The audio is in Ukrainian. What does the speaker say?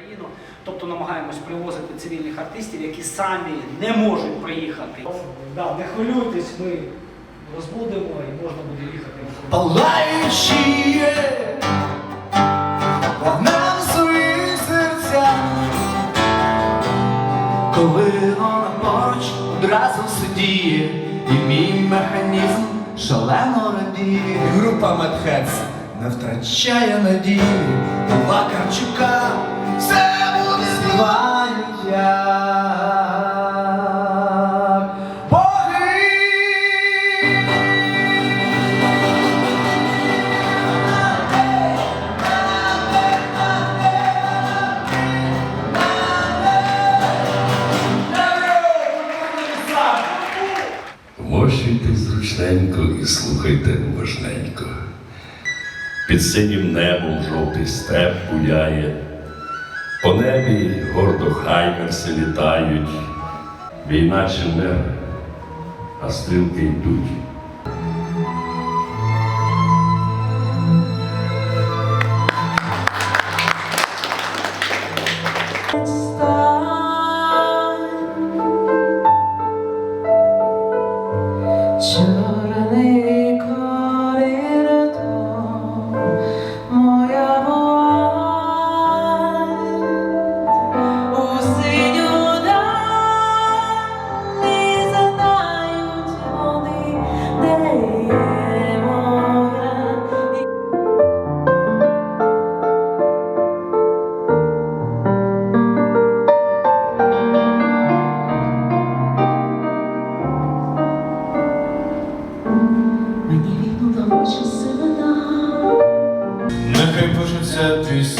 країну. Тобто намагаємось привозити цивільних артистів, які самі не можуть приїхати. Да, не хвилюйтесь, ми розбудемо і можна буде їхати. Палаючі вогнем свої серця, коли вона поруч одразу все діє, і мій механізм шалено радіє. Група Медхец не втрачає надії, Вакарчука Вмощуйте зручненько і слухайте уважненько. Під синім небом жовтий степ буяє, по небі гордо хаймерси літають, війна чи мир, а стрілки йдуть. to chapter